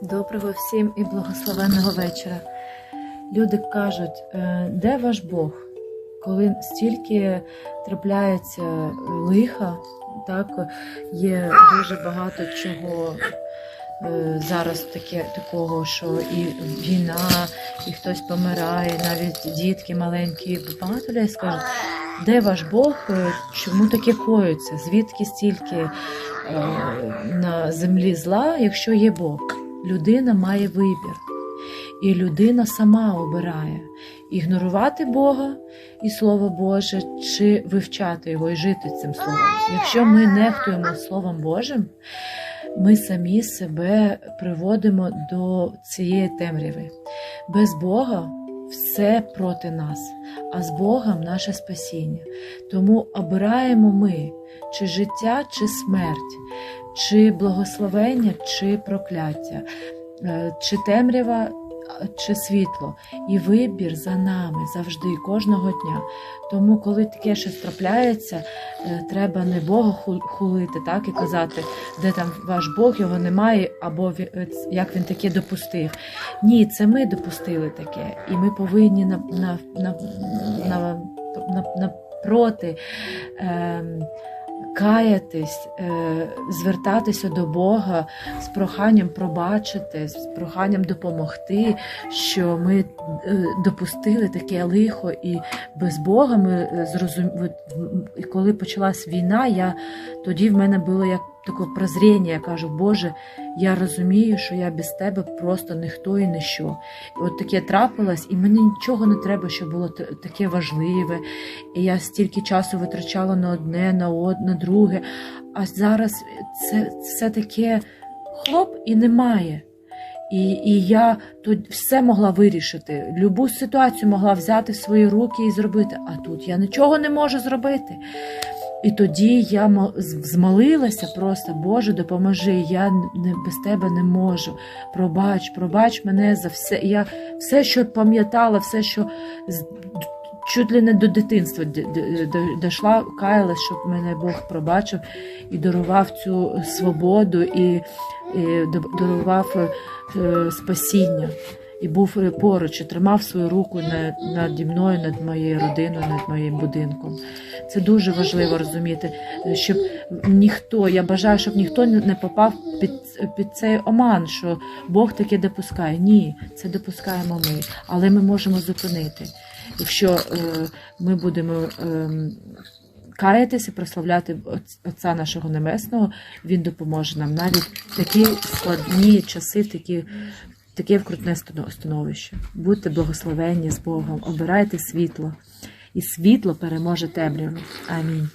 Доброго всім і благословенного вечора. Люди кажуть, е, де ваш Бог? Коли стільки трапляється лиха, так є дуже багато чого е, зараз таке, такого, що і війна, і хтось помирає, навіть дітки маленькі. Багато людей скажуть, де ваш Бог? Е, Чому таке коїться? Звідки стільки е, на землі зла, якщо є Бог? Людина має вибір. І людина сама обирає ігнорувати Бога і Слово Боже, чи вивчати його і жити цим словом. Якщо ми нехтуємо Словом Божим, ми самі себе приводимо до цієї темряви. Без Бога все проти нас, а з Богом наше спасіння. Тому обираємо ми чи життя, чи смерть, чи благословення, чи прокляття, е, чи темрява, чи світло. І вибір за нами завжди, кожного дня. Тому, коли таке щось трапляється, е, треба не Бога хулити, так і казати, де там ваш Бог, його немає, або е, як він таке допустив. Ні, це ми допустили таке, і ми повинні на, на, на, на, на, напроти. ем, Каятись, е, звертатися до Бога з проханням пробачити, з проханням допомогти, що ми е, допустили таке лихо, і без Бога ми е, зрозум... от, м, і коли почалась війна, я тоді в мене було як таке прозріння. Я кажу, Боже, я розумію, що я без тебе просто ніхто і ніщо. І от таке трапилось, і мені нічого не треба, що було таке важливе. І я стільки часу витрачала на одне, на одне, на друге. А зараз це все таке хлоп і немає. І, і я тут все могла вирішити. Любу ситуацію могла взяти в свої руки і зробити. А тут я нічого не можу зробити. І тоді я мо- змолилася просто, Боже, допоможи, я не, без тебе не можу. Пробач, пробач мене за все. Я все, що пам'ятала, все, що чуть ли не до дитинства дійшла, каялась, щоб мене Бог пробачив і дарував цю свободу, і, і дарував е, спасіння. І був е, поруч, і тримав свою руку наді мною, над моєю родиною, над моїм будинком. Це дуже важливо розуміти, е, щоб ніхто, я бажаю, щоб ніхто не попав під, під цей оман, що Бог таке допускає. Ні, це допускаємо ми, але ми можемо зупинити. Якщо е, ми будемо е, каятися, прославляти Отця нашого Небесного, Він допоможе нам навіть в такі складні часи, такі. Таке вкрутне становище. Будьте благословенні з Богом, обирайте світло, і світло переможе темряву. Амінь.